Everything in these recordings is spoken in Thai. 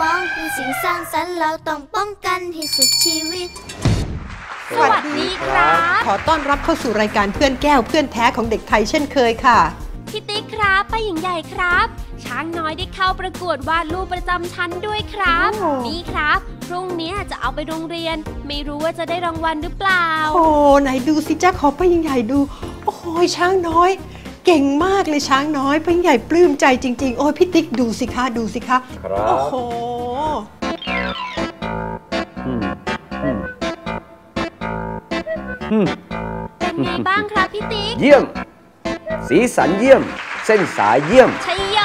มองคือสิ่งสร้างสรรค์เราต้องป้องกันให้สุดชีวิต สวัสดีครับ ขอต้อนรับเข้าสู่รายการเพื่อนแก้วเพื่อนแท้ของเด็กไทยเช่นเคยค่ะ พี่ติ๊กครับป้าหญิงใหญ่ครับ ช้างน้อยได้เข้าประกวดวาดรูปประจำชั้นด้วยครับโอ้นี่ครับพรุ่งนี้จะเอาไปโรงเรียน ไม่รู้ว่าจะได้รางวัลหรือเปล่า โอ้ไหนดูสิจ้าขอป้ายิงใหญ่ดู โอ้ยช้างน้อย เก่งมากเลยช้างน้อยป้ายิงใหญ่ปลื้มใจจริง ๆ โอ้ยพี่ติ๊กดูสิคะดูสิคะครับ โอ้โห อืมอืมอืมเป็นไงบ้างครับพี่ติ๊กเยี่ยม สีสันเยี่ยม เส้นสายเยี่ยม ชัยโย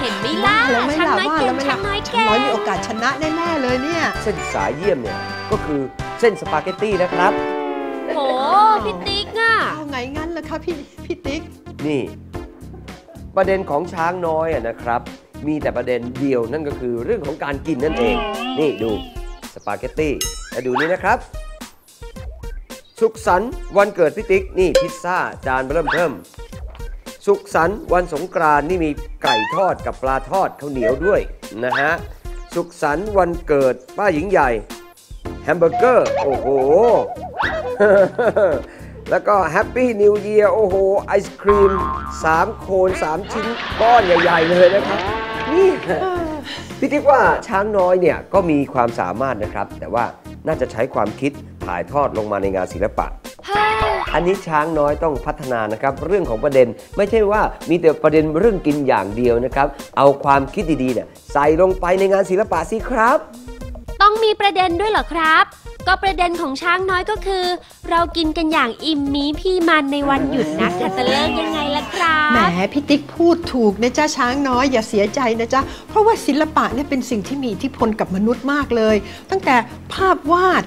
เห็นไหมล่ะว่าแล้วไม่ช้างล่ะน้อยว่าเก่แล้วงไม่ช้าล่ะงน้อยช้างเก่น้อยงมีโอกาสชนะแน่ๆเลยเนี่ย เส้นสายเยี่ยมเนี่ยก็คือเส้นสปาเกตตี้นะครับ โห พี่ติ๊กอะเอาไงงั้นล่ะคะพี่พี่ติ๊ก นี่ ประเด็นของช้างน้อยอะนะครับ มีแต่ประเด็นเดียวนั่นก็คือเรื่องของการกินนั่นเอง นี่ดูสปาเกตตี้แล้วดูนี่นะครับ สุขสันต์วันเกิดพี่ติ๊ก นี่พิซซ่าจานเริ่มเทิมสุขสันต์วันสงกรานต์นี่มีไก่ทอดกับปลาทอดข้าวเหนียวด้วยนะฮะ สุขสันต์วันเกิดป้าหญิงใหญ่แฮมเบอร์เกอร์ โอ้โห แล้วก็แฮปปี้นิว e ยีร์โอ้โห ไอศครีม 3 โคน 3 ชิ้นก้อนใหญ่ ๆ เลยนะครับ นี่พี่ติ๊กว่าช้างน้อยเนี่ย ก็มีความสามารถนะครับ แต่ว่าน่าจะใช้ความคิดถ่ายทอดลงมาในงานศิลปะเฮ้ยอันนี้ช้างน้อยต้องพัฒนานะครับ เรื่องของประเด็นไม่ใช่ว่ามีแต่ประเด็นเรื่องกินอย่างเดียวนะครับ เอาความคิดดีๆเนี่ยใส่ลงไปในงานศิลปะสิครับ ต้องมีประเด็นด้วยเหรอครับ ก็ประเด็นของช้างน้อยก็คือ เรากินกันอย่างอิ่มมีพี่มันในวันหยุดนักขัตฤกษ์ยังไงล่ะครัแหมพี่ติ๊กพูดถูกนะจ๊ะช้างน้อยอย่าเสียใจนะจ๊ะเพราะว่าศิลปะเนี่ยเป็นสิ่งที่มีอิทธิพลกับมนุษย์มากเลย ตั้งแต่ภาพวาด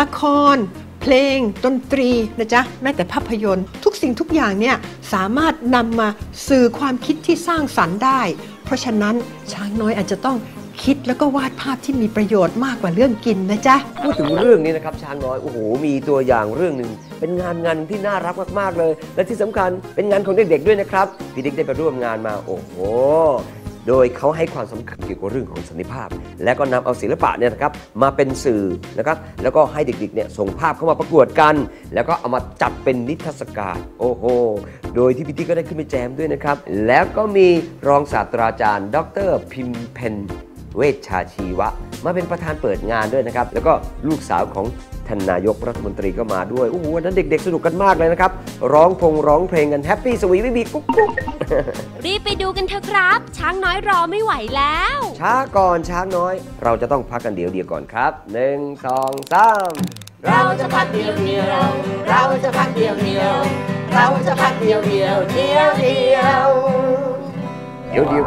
ละครเพลงดนตรีนะจ๊ะแม้แต่ภาพยนตร์ ทุกสิ่งทุกอย่างเนี่ยสามารถนำมาสื่อความคิดที่สร้างสรรค์ได้ เพราะฉะนั้นช้างน้อยอาจจะต้อง คิดแล้วก็วาดภาพที่มีประโยชน์มากกว่าเรื่องกินนะจ๊ะ พูดถึงเรื่องนี้นะครับช้างน้อย โอ้โห มีตัวอย่างเรื่องหนึ่งเป็นงานงานหนึ่งที่น่ารักมากๆเลย และที่สำคัญเป็นงานของเด็กๆด้วยนะครับพี่เดิ๊กได้ไปร่วมงานมาโอ้โหโดยเขาให้ความสำคัญเกี่ยวกับเรื่องของสันติภาพ และก็นำเอาศิลปะเนี่ยนะครับมาเป็นสื่อนะครับแล้วก็ให้เด็กๆเนี่ยส่งภาพเข้ามาประกวดกัน แล้วก็เอามาจัดเป็นนิทรรศการ โอ้โห โดยที่พี่ติ๊กก็ได้ขึ้นไปแจมด้วยนะครับ แล้วก็มีรองศาสตราจารย์ ดรพิมเพน เวชชาชีวะ มาเป็นประธานเปิดงานด้วยนะครับ แล้วก็ลูกสาวของท่านนายกรัฐมนตรีก็มาด้วย โอ้โหวันนั้นเด็กๆ สนุกกันมากเลยนะครับ ร้องพงร้องเพลงกันแฮปปี้สวีวิบีกุ๊กกุ๊กรีบไปดูกันเถอะครับ ช้างน้อยรอไม่ไหวแล้ว ช้าก่อนช้างน้อย เราจะต้องพักกันเดี๋ยวเดียวก่อนครับหนึ่งสองสามเราจะพักเดียวเดียว เราจะพักเดียวเดียว เราจะพักเดียวเดียวเดียวเดียวเดี๋ยวเดียว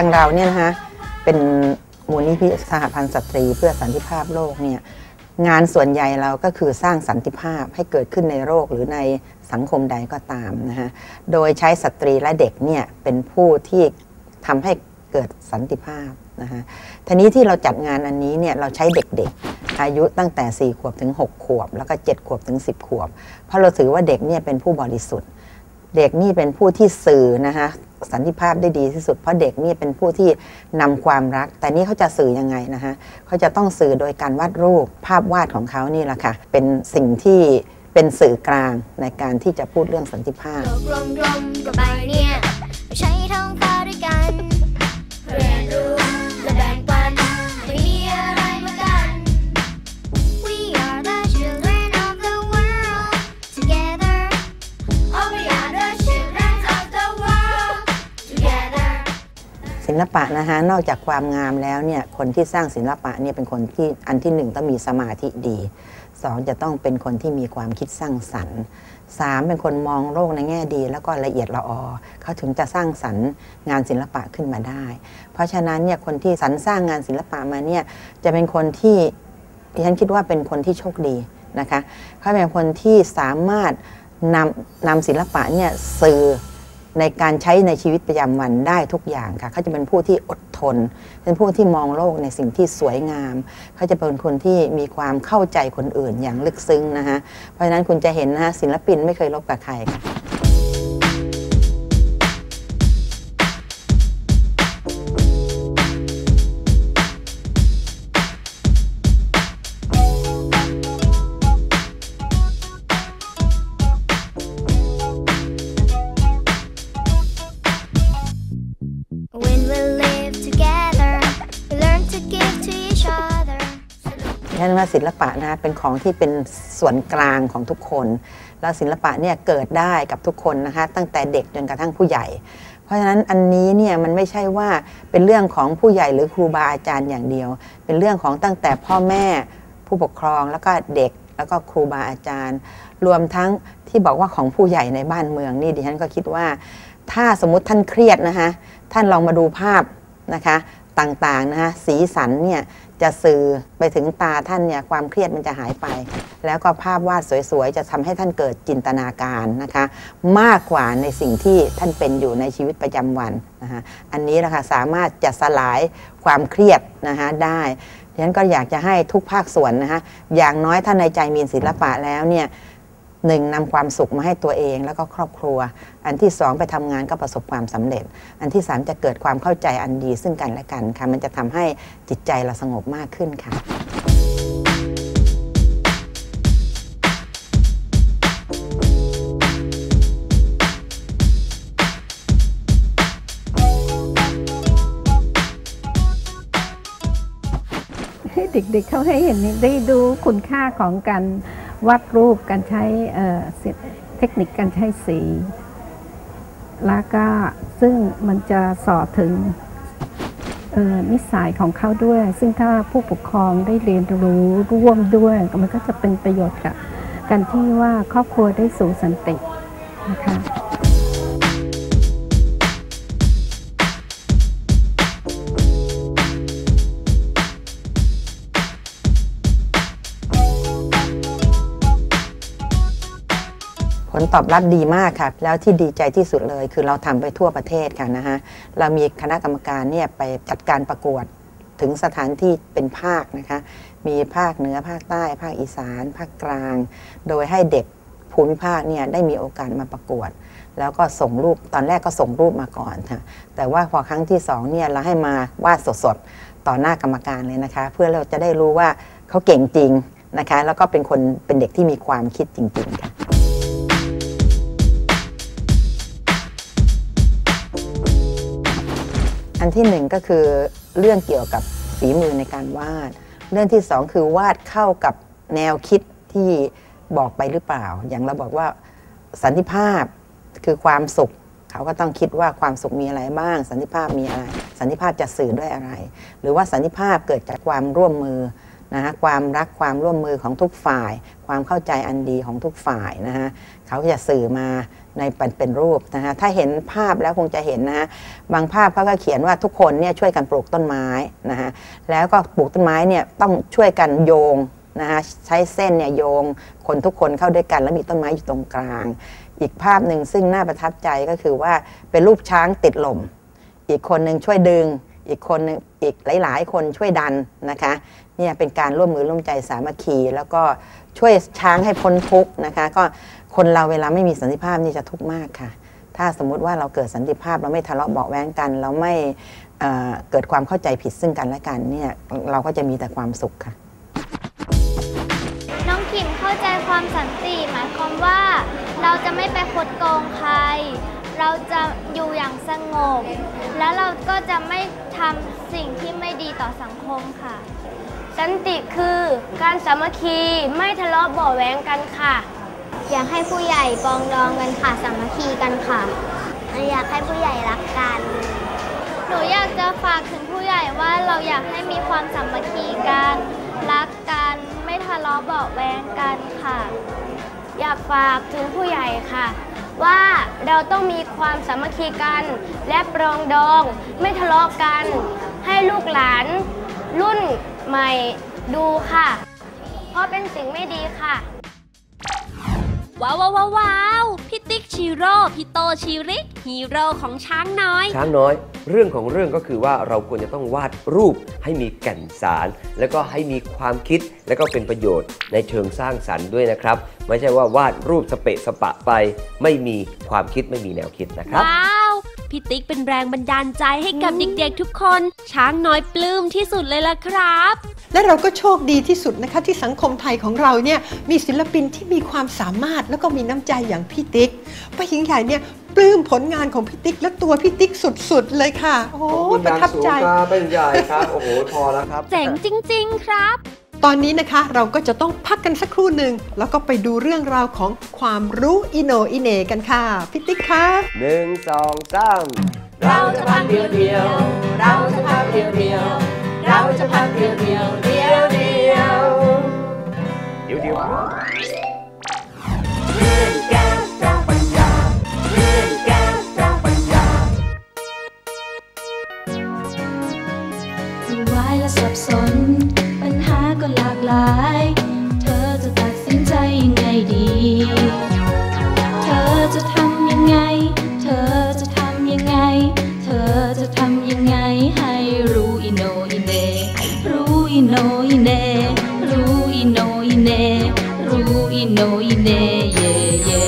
างเราเนี่ยนะคะเป็นมูลนิธิสหพันธ์สตรีเพื่อสันติภาพโลกเนี่ยงานส่วนใหญ่เราก็คือสร้างสันติภาพให้เกิดขึ้นในโลกหรือในสังคมใดก็ตามนะคะโดยใช้สตรีและเด็กเนี่ยเป็นผู้ที่ทำให้เกิดสันติภาพนะคะทีนี้ที่เราจัดงานอันนี้เนี่ยเราใช้เด็กๆ อายุตั้งแต่ 4 ขวบถึง 6 ขวบ แล้วก็ 7 ขวบถึง 10 ขวบ เพราะเราถือว่าเด็กเนี่ยเป็นผู้บริสุทธิ์ เด็กนี่เป็นผู้ที่สื่อนะคะ สันติภาพได้ดีที่สุด เพราะเด็กนี่เป็นผู้ที่นำความรัก แต่นี่เขาจะสื่อยังไงนะคะเขาจะต้องสื่อโดยการวาดรูปภาพวาดของเขานี่แหละค่ะ เป็นสิ่งที่เป็นสื่อกลางในการที่จะพูดเรื่องสันติภาพกลมๆก็ไปเนี่ย ศิลปะนะคะนอกจากความงามแล้วเนี่ยคนที่สร้างศิลปะเนี่ยเป็นคนที่อันที่หนึ่งต้องมีสมาธิดีสองจะต้องเป็นคนที่มีความคิดสร้างสรรค์สามเป็นคนมองโลกในแง่ดี แล้วก็ละเอียดละออเขาถึงจะสร้างสรรค์งานศิลปะขึ้นมาได้ เพราะฉะนั้นเนี่ยคนที่สรรสร้างงานศิลปะมาเนี่ยจะเป็นคนที่ดิฉันคิดว่าเป็นคนที่โชคดีนะคะเขาเป็นคนที่สามารถนำนำศิลปะเนี่ยสื่อ ในการใช้ในชีวิตประจำวันได้ทุกอย่างค่ะเขาจะเป็นผู้ที่อดทน เป็นผู้ที่มองโลกในสิ่งที่สวยงาม เขาจะเป็นคนที่มีความเข้าใจคนอื่นอย่างลึกซึ้งนะคะเพราะฉะนั้นคุณจะเห็นนะคะศิลปินไม่เคยลบกับใครค่ะ ฉันว่าศิลปะนะเป็นของที่เป็นส่วนกลางของทุกคน แล้วศิลปะเนี่ยเกิดได้กับทุกคนนะคะตั้งแต่เด็กจนกระทั่งผู้ใหญ่ เพราะฉะนั้นอันนี้เนี่ยมันไม่ใช่ว่าเป็นเรื่องของผู้ใหญ่หรือครูบาอาจารย์อย่างเดียว เป็นเรื่องของตั้งแต่พ่อแม่ผู้ปกครองแล้วก็เด็กแล้วก็ครูบาอาจารย์ รวมทั้งที่บอกว่าของผู้ใหญ่ในบ้านเมืองนี่ดิฉันก็คิดว่า ถ้าสมมติท่านเครียดนะคะท่านลองมาดูภาพนะคะต่างๆนะคะสีสันเนี่ย จะสื่อไปถึงตาท่านเนี่ยความเครียดมันจะหายไป แล้วก็ภาพวาดสวยๆ จะทำให้ท่านเกิดจินตนาการนะคะ มากกว่าในสิ่งที่ท่านเป็นอยู่ในชีวิตประจำวันนะคะอันนี้นะคะสามารถจะสลายความเครียดนะคะได้ฉะนั้นก็อยากจะให้ทุกภาคส่วนนะคะอย่างน้อยท่านในใจมีศิลปะแล้วเนี่ย หนึ่งนำความสุขมาให้ตัวเองแล้วก็ครอบครัว อันที่สองไปทำงานก็ประสบความสำเร็จ อันที่สามจะเกิดความเข้าใจอันดีซึ่งกันและกันค่ะ มันจะทำให้จิตใจเราสงบมากขึ้นค่ะให้เด็กๆเขาให้เห็นได้ดูคุณค่าของการ วาดรูปการใช้เทคนิคการใช้สี แล้วก็ซึ่งมันจะสอดถึงนิสัยของเขาด้วย ซึ่งถ้าผู้ปกครองได้เรียนรู้ร่วมด้วย มันก็จะเป็นประโยชน์กับการที่ว่าครอบครัวได้สู่สันตินะคะ ลตอบรับดีมากค่ะ แล้วที่ดีใจที่สุดเลย คือเราทำไปทั่วประเทศค่ะนะฮะเรามีคณะกรรมการเนี่ยไปจัดการประกวดถึงสถานที่เป็นภาคนะคะ มีภาคเหนือภาคใต้ ภาคอีสาน ภาคกลาง โดยให้เด็กภูมิภาคเนี่ยได้มีโอกาสมาประกวด แล้วก็ส่งรูปตอนแรกก็ส่งรูปมาก่อนค่ะแต่ว่าพอครั้งที่สองเนี่ยเราให้มาวาดสดๆต่อหน้ากรรมการเลยนะคะ เพื่อเราจะได้รู้ว่าเขาเก่งจริงนะคะ แล้วก็เป็นคนเป็นเด็กที่มีความคิดจริงๆค่ะ อันที่หนึ่งก็คือเรื่องเกี่ยวกับฝีมือในการวาด เรื่องที่สองคือวาดเข้ากับแนวคิดที่บอกไปหรือเปล่า อย่างเราบอกว่าสันติภาพคือความสุข เขาก็ต้องคิดว่าความสุขมีอะไรบ้าง สันติภาพมีอะไร สันติภาพจะสื่อด้วยอะไร หรือว่าสันติภาพเกิดจากความร่วมมือ นะฮะความรักความร่วมมือของทุกฝ่าย ความเข้าใจอันดีของทุกฝ่ายนะฮะเขาจะสื่อมาในเป็นเป็นรูปนะฮะถ้าเห็นภาพแล้วคงจะเห็นนะฮะบางภาพเขาก็เขียนว่าทุกคนเนี่ยช่วยกันปลูกต้นไม้นะฮะแล้วก็ปลูกต้นไม้เนี่ยต้องช่วยกันโยงนะฮะใช้เส้นเนี่ยโยงคนทุกคนเข้าด้วยกันแล้วมีต้นไม้อยู่ตรงกลาง อีกภาพหนึ่งซึ่งน่าประทับใจก็คือว่าเป็นรูปช้างติดลม อีกคนหนึ่งช่วยดึง อีกคนหนึ่งอีกหลาย ๆ คนช่วยดันนะคะ เนี่ยเป็นการร่วมมือร่วมใจสามัคคี แล้วก็ช่วยช้างให้พ้นทุกข์นะคะ ก็คนเราเวลาไม่มีสันติภาพนี่จะทุกข์มากค่ะ ถ้าสมมุติว่าเราเกิดสันติภาพเราไม่ทะเลาะเบาแว้งกัน เราไม่เเกิดความเข้าใจผิดซึ่งกันและกันเนี่ยเราก็จะมีแต่ความสุขค่ะ น้องขิมเข้าใจความสันติหมายความว่า เราจะไม่ไปคดโกงใคร เราจะอยู่อย่างสงบ แล้วเราก็จะไม่ทำสิ่งที่ไม่ดีต่อสังคมค่ะ สันติคือการสามัคคีไม่ทะเลาะเบาะแว้งกันค่ะ อยากให้ผู้ใหญ่ปองดองกันค่ะสามัคคีกันค่ะ อยากให้ผู้ใหญ่รักกัน หนูอยากจะฝากถึงผู้ใหญ่ว่าเราอยากให้มีความสามัคคีกันรักกันไม่ทะเลาะเบาะแวงกันค่ะ อยากฝากถึงผู้ใหญ่ค่ะ ว่าเราต้องมีความสามัคคีกันและปรองดอง ไม่ทะเลาะกัน ให้ลูกหลานรุ่น ใหม่ดูค่ะ เพราะเป็นสิ่งไม่ดีค่ะ ว้าวว้าวว้าวว้าวพี่ติ๊กชิโร่พี่โตชิริกฮีโร่ของช้างน้อย ช้างน้อย เรื่องของเรื่องก็คือว่าเราควรจะต้องวาดรูปให้มีแก่นสาร แล้วก็ให้มีความคิดแล้วก็เป็นประโยชน์ในเชิงสร้างสรรค์ด้วยนะครับ ไม่ใช่ว่าวาดรูปสเปะสปะไป ไม่มีความคิดไม่มีแนวคิดนะครับ ว้าว พี่ติ๊กเป็นแรงบันดาลใจให้กับเด็กๆทุกคน ช้างน้อยปลื้มที่สุดเลยล่ะครับ และเราก็โชคดีที่สุดนะคะ ที่สังคมไทยของเราเนี่ยมีศิลปินที่มีความสามารถแล้วก็มีน้ำใจอย่างพี่ติ๊กป้าหญิงใหญ่เนี่ยปลื้มผลงานของพี่ติ๊กและตัวพี่ติ๊กสุดๆเลยค่ะ โอ้โหประทับใจเป็นใหญ่ครับ โอ้โหพอแล้วครับ เจ๋งจริง ๆ ครับ ตอนนี้นะคะเราก็จะต้องพักกันสักครู่หนึ่งแล้วก็ไปดูเรื่องราวของความรู้อิโนอิเหนกันค่ะพี่ติ๊กคะหนึ่งสองสามเราจะพักเดียวเดียว เราจะพักเดียวเดียว เราจะพักเดียวเดียวเดียวเดียวเดี๋ยวเดี๋ยว ให้รู้อิโนอิเนรู้อิโนอิเนรู้อิโนอิเนรู้อิโนอิเนเย่เย่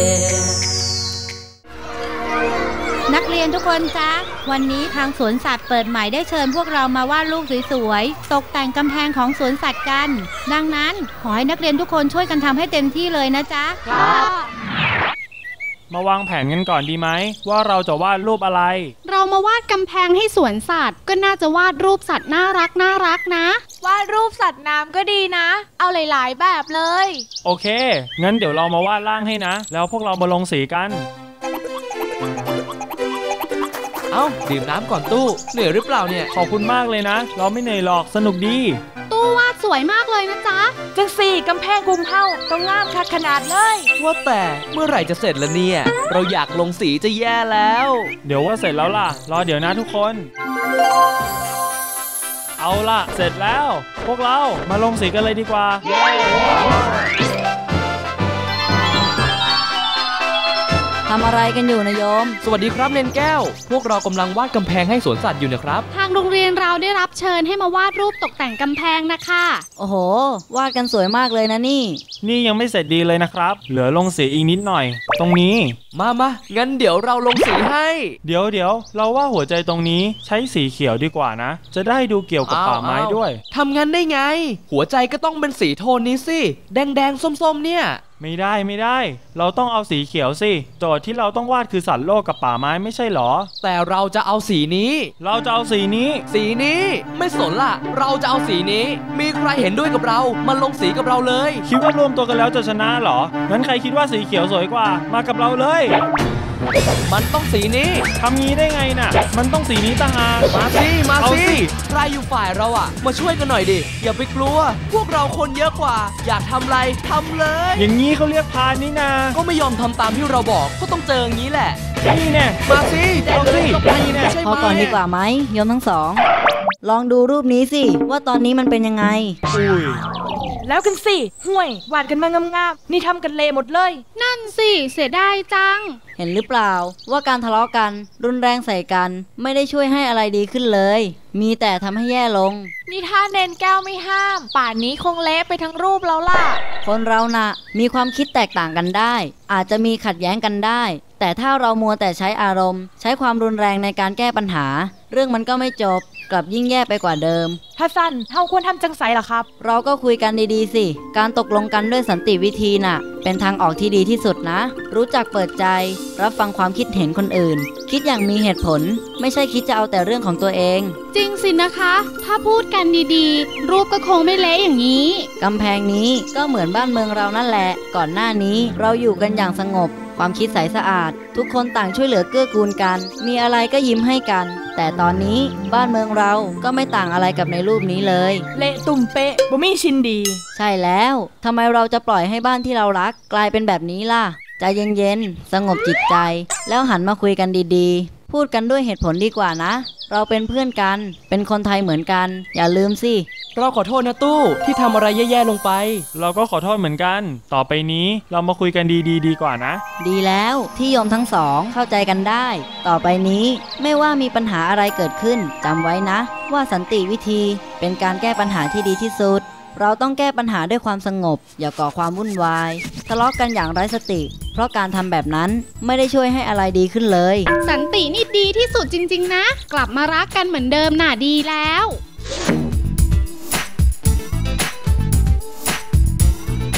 นักเรียนทุกคนจ๊ะวันนี้ทางสวนสัตว์เปิดใหม่ได้เชิญพวกเรามาวาดรูปสวยๆ ตกแต่งกำแพงของสวนสัตว์กัน ดังนั้นขอให้นักเรียนทุกคนช่วยกันทำให้เต็มที่เลยนะจ๊ะ มาวางแผนกันก่อนดีไหมว่าเราจะวาดรูปอะไร เรามาวาดกำแพงให้สวนสัตว์ ก็น่าจะวาดรูปสัตว์น่ารักน่ารักนะ วาดรูปสัตว์น้ำก็ดีนะ เอาหลาย ๆ แบบเลย โอเค งั้นเดี๋ยวเรามาวาดร่างให้นะ แล้วพวกเรามาลงสีกัน เอ้าดื่มน้ำก่อนตู้เหนื่อยหรือเปล่าเนี่ย ขอบคุณมากเลยนะ เราไม่เหนื่อยหรอกสนุกดีตู้ วาดสวยมากเลยนะจ๊ะ จังสี่กำแพงคุมเฮาต้องงามคักขนาดเลย ว่าแต่เมื่อไหร่จะเสร็จละเนี่ย เราอยากลงสีจะแย่แล้ว เดี๋ยวว่าเสร็จแล้วล่ะ รอเดี๋ยวนะทุกคน เอาล่ะ เสร็จแล้ว พวกเรามาลงสีกันเลยดีกว่า ทำอะไรกันอยู่นะโยม สวัสดีครับเนนแก้ว พวกเรากำลังวาดกำแพงให้สวนสัตว์อยู่นะครับ ทางโรงเรียนเราได้รับเชิญให้มาวาดรูปตกแต่งกำแพงนะคะ โอ้โห วาดกันสวยมากเลยนะนี่ นี่ยังไม่เสร็จดีเลยนะครับ เหลือลงสีอีกนิดหน่อย ตรงนี้ มามางั้นเดี๋ยวเราลงสีให้ เดี๋ยวเดี๋ยวเราว่าหัวใจตรงนี้ใช้สีเขียวดีกว่านะ จะได้ดูเกี่ยวกับป่าไม้ด้วย ทำงั้นได้ไง หัวใจก็ต้องเป็นสีโทนนี้สิ แดงแดงๆส้มๆเนี่ย ไม่ได้ไม่ได้ เราต้องเอาสีเขียวสิ โจทย์ที่เราต้องวาดคือสัตว์โลกกับป่าไม้ไม่ใช่หรอ แต่เราจะเอาสีนี้ เราจะเอาสีนี้ สีนี้ ไม่สนล่ะเราจะเอาสีนี้ มีใครเห็นด้วยกับเรา มาลงสีกับเราเลย คิดว่ารวมตัวกันแล้วจะชนะเหรองั้นใครคิดว่าสีเขียวสวยกว่า มากับเราเลย มันต้องสีนี้ทำงี้ได้ไงน่ะ มันต้องสีนี้ต่างหากมาสิมาเอสิใครอยู่ฝ่ายเราอะ มาช่วยกันหน่อยดิ อย่าไปกลัว พวกเราคนเยอะกว่า อยากทำอะไรทำเลย อย่างนี้เขาเรียกพานนี่นา ก็ไม่ยอมทำตามที่เราบอก ก็ต้องเจออย่างนี้แหละ นี่แน่มาสิเอาสินี่แน่ใช่ไหพอมก่อนดีกว่าไหมโยมทั้งสอง ลองดูรูปนี้สิ ว่าตอนนี้มันเป็นยังไง อุ้ยแล้วกันสิห่วยวาดกันมางามๆนี่ทำกันเละหมดเลย นั่นสิ เสียดายจังเห็นหรือเปล่า ว่าการทะเลาะกัน รุนแรงใส่กัน ไม่ได้ช่วยให้อะไรดีขึ้นเลย มีแต่ทำให้แย่ลง นี่ถ้าเนนแก้วไม่ห้าม ป่านนี้คงเละไปทั้งรูปแล้วล่ะ คนเราน่ะ มีความคิดแตกต่างกันได้ อาจจะมีขัดแย้งกันได้ แต่ถ้าเรามัวแต่ใช้อารมณ์ ใช้ความรุนแรงในการแก้ปัญหา เรื่องมันก็ไม่จบกลับยิ่งแย่ไปกว่าเดิม ถ้าสั้นเฮาควรทำจังไสล่ะครับ เราก็คุยกันดีๆสิ การตกลงกันด้วยสันติวิธีน่ะ เป็นทางออกที่ดีที่สุดนะ รู้จักเปิดใจ รับฟังความคิดเห็นคนอื่น คิดอย่างมีเหตุผล ไม่ใช่คิดจะเอาแต่เรื่องของตัวเอง จริงสินะคะ ถ้าพูดกันดีๆ รูปก็คงไม่เละอย่างนี้ กำแพงนี้ก็เหมือนบ้านเมืองเรานั่นแหละ ก่อนหน้านี้เราอยู่กันอย่างสงบ คความคิดใสสะอาด ทุกคนต่างช่วยเหลือเกื้อกูลกัน มีอะไรก็ยิ้มให้กัน แต่ตอนนี้บ้านเมืองเราก็ไม่ต่างอะไรกับในรูปนี้เลย เละตุ่มเป๊ะบ่มีชินดี ใช่แล้วทำไมเราจะปล่อยให้บ้านที่เรารัก กลายเป็นแบบนี้ล่ะใจเย็นๆ สงบจิตใจ แล้วหันมาคุยกันดีๆ พูดกันด้วยเหตุผลดีกว่านะ เราเป็นเพื่อนกัน เป็นคนไทยเหมือนกัน อย่าลืมสิ เราขอโทษนะตู้ที่ทำอะไรแย่ๆลงไป เราก็ขอโทษเหมือนกัน ต่อไปนี้เรามาคุยกันดีๆดีกว่านะ ดีแล้วที่โยมทั้งสองเข้าใจกันได้ ต่อไปนี้ไม่ว่ามีปัญหาอะไรเกิดขึ้นจำไว้นะ ว่าสันติวิธีเป็นการแก้ปัญหาที่ดีที่สุด เราต้องแก้ปัญหาด้วยความสงบ อย่าก่อความวุ่นวายทะเลาะกันอย่างไร้สติ เพราะการทำแบบนั้นไม่ได้ช่วยให้อะไรดีขึ้นเลย สันตินี่ดีที่สุดจริง ๆ นะ กลับมารักกันเหมือนเดิมน่ะดีแล้ว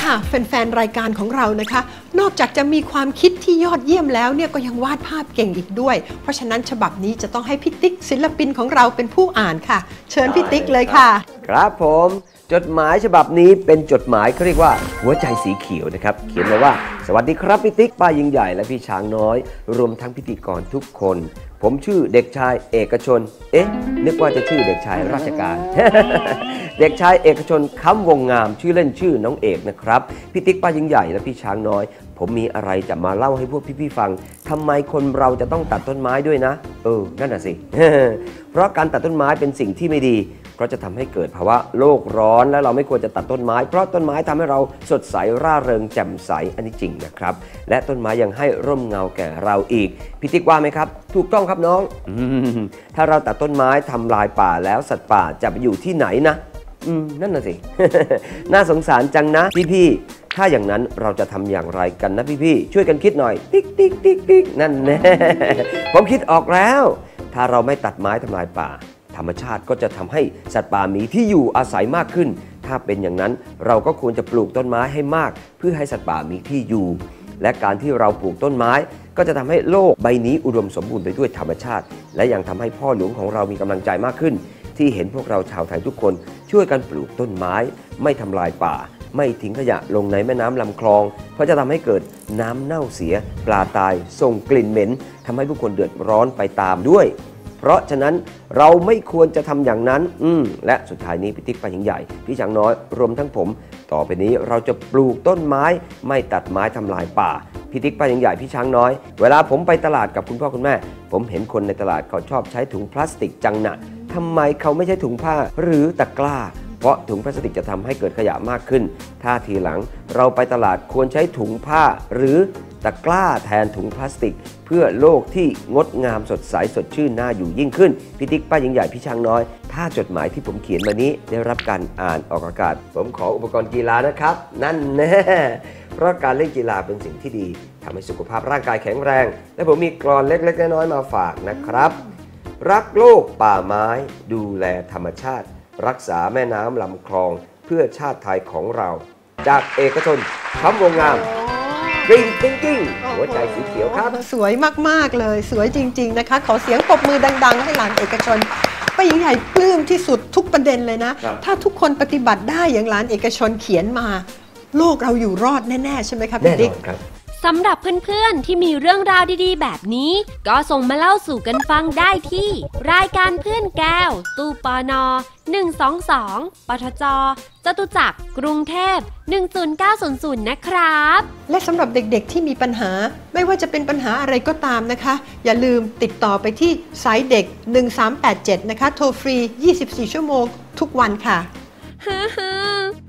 ค่ะแฟนๆ รายการของเรานะคะ นอกจากจะมีความคิดที่ยอดเยี่ยมแล้วเนี่ยก็ยังวาดภาพเก่งอีกด้วย เพราะฉะนั้นฉบับนี้จะต้องให้พี่ติ๊กศิลปินของเราเป็นผู้อ่านค่ะ เชิญพี่ติ๊กเลยค่ะ ครับผม จดหมายฉบับนี้เป็นจดหมายเขาเรียกว่า หัวใจสีเขียวนะครับ เขียนมาว่า สวัสดีครับพี่ติ๊กป้ายิงใหญ่และพี่ช้างน้อย รวมทั้งพิธีกรทุกคน ผมชื่อเด็กชายเอกชน เอ๊ะ นึกว่าจะชื่อเด็กชายราชการ เด็กชายเอกชนค้ำวงงามชื่อเล่นชื่อน้องเอกนะครับ พี่ติ๊กป้ายิงใหญ่และพี่ช้างน้อย ผมมีอะไรจะมาเล่าให้พวกพี่ๆฟังทำไมคนเราจะต้องตัดต้นไม้ด้วยนะ เออ นั่นน่ะสิ เพราะการตัดต้นไม้เป็นสิ่งที่ไม่ดี เพราะจะทำให้เกิดภาวะโลกร้อน และเราไม่ควรจะตัดต้นไม้ เพราะต้นไม้ทำให้เราสดใสร่าเริงแจ่มใสอันนี้จริงนะครับ และต้นไม้ยังให้ร่มเงาแก่เราอีกพี่ติ๊กว่าไหมครับ ถูกต้องครับน้องอถ้าเราตัดต้นไม้ทำลายป่าแล้วสัตว์ป่าจะไปอยู่ที่ไหนนะนั่นน่ะสิ น่าสงสารจังนะพี่ๆถ้าอย่างนั้นเราจะทำอย่างไรกันนะพี่ๆ ช่วยกันคิดหน่อย ติ๊กติ๊กติ๊กติ๊กนั่นแน่ผมคิดออกแล้ว ถ้าเราไม่ตัดไม้ทำลายป่า ธรรมชาติก็จะทำให้สัตว์ป่ามีที่อยู่อาศัยมากขึ้น ถ้าเป็นอย่างนั้นเราก็ควรจะปลูกต้นไม้ให้มาก เพื่อให้สัตว์ป่ามีที่อยู่ และการที่เราปลูกต้นไม้ ก็จะทำให้โลกใบนี้อุดมสมบูรณ์ไปด้วยธรรมชาติ และยังทำให้พ่อหลวงของเรามีกำลังใจมากขึ้น ที่เห็นพวกเราชาวไทยทุกคน ช่วยกันปลูกต้นไม้ ไม่ทำลายป่า ไม่ทิ้งขยะลงในแม่น้ำลำคลอง เพราะจะทำให้เกิดน้ำเน่าเสีย ปลาตายส่งกลิ่นเหม็นทำให้ผู้คนเดือดร้อนไปตามด้วย เพราะฉะนั้นเราไม่ควรจะทำอย่างนั้น อืและสุดท้ายนี้พี่ติ๊กไปายิงใหญ่ พี่ช้างน้อยรวมทั้งผม ต่อไปนี้เราจะปลูกต้นไม้ ไม่ตัดไม้ทำลายป่าพี่ติ๊กไปายิงใหญ่พี่ช้างน้อย เวลาผมไปตลาดกับคุณพ่อคุณแม่ ผมเห็นคนในตลาดเขาชอบใช้ถุงพลาสติกจังหนะทำไมเขาไม่ใช้ถุงผ้าหรือตะกร้า เพราะถุงพลาสติกจะทำให้เกิดขยะมากขึ้น ถ้าทีหลังเราไปตลาดควรใช้ถุงผ้าหรือ ตะกร้าแทนถุงพลาสติก เพื่อโลกที่งดงามสดใสสดชื่นน่าอยู่ยิ่งขึ้นพี่ติ๊กป้ายิงใหญ่พี่ช้างน้อย ถ้าจดหมายที่ผมเขียนมานี้ได้รับการอ่านออกอากาศ ผมขออุปกรณ์กีฬานะครับ นั่นแน่เพราะการเล่นกีฬาเป็นสิ่งที่ดีทำให้สุขภาพร่างกายแข็งแรง และผมมีกรอนเล็กๆน้อยๆมาฝากนะครับ รักโลกป่าไม้ ดูแลธรรมชาติ รักษาแม่น้ำลำคลอง เพื่อชาติไทยของเรา จากเอกชนคำวงงาม Green Thinking หัวใจสีเขียวครับ สวยมาก ๆ เลย สวยจริง ๆ นะคะ ขอเสียงปรบมือดัง ๆ ให้หลานเอกชนป้าหญิงใหญ่ปลื้มที่สุดทุกประเด็นเลยนะครับถ้าทุกคนปฏิบัติได้อย่างหลานเอกชนเขียนมา โลกเราอยู่รอดแน่ ๆ ใช่ไหมครับแน่พี่นติ๊กอนครับ สำหรับเพื่อนๆ ที่มีเรื่องราวดีๆ แบบนี้ ก็ส่งมาเล่าสู่กันฟังได้ที่ รายการเพื่อนแก้ว ตู้ปอนอ122 ปทจ จตุจักร กรุงเทพ 10900 นะครับ และสำหรับเด็กๆที่มีปัญหา ไม่ว่าจะเป็นปัญหาอะไรก็ตามนะคะ อย่าลืมติดต่อไปที่สายเด็ก 1387 นะคะ โทรฟรี 24 ชั่วโมง ทุกวันค่ะ ฮึฮึ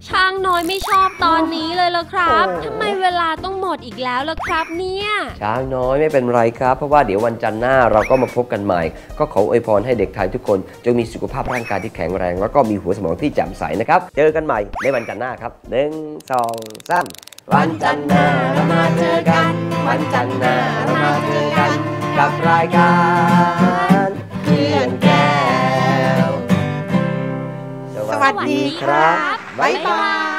ช้างน้อยไม่ชอบตอนนี้เลยละครับทำไมเวลาต้องหมดอีกแล้วล่ะครับเนี่ย ช้างน้อยไม่เป็นไรครับ เพราะว่าเดี๋ยววันจันทร์หน้าเราก็มาพบกันใหม่ ก็ขออวยพรให้เด็กไทยทุกคน จงมีสุขภาพร่างกายที่แข็งแรง แล้วก็มีหัวสมองที่แจ่มใสนะครับ เจอกันใหม่ในวันจันทร์หน้าครับหนึ่งสองสามวันจันทร์หน้าเรามาเจอกัน วันจันทร์หน้าเรามาเจอกัน กับรายการเพื่อนแก้ วัสดีครับ บ๊ายบาย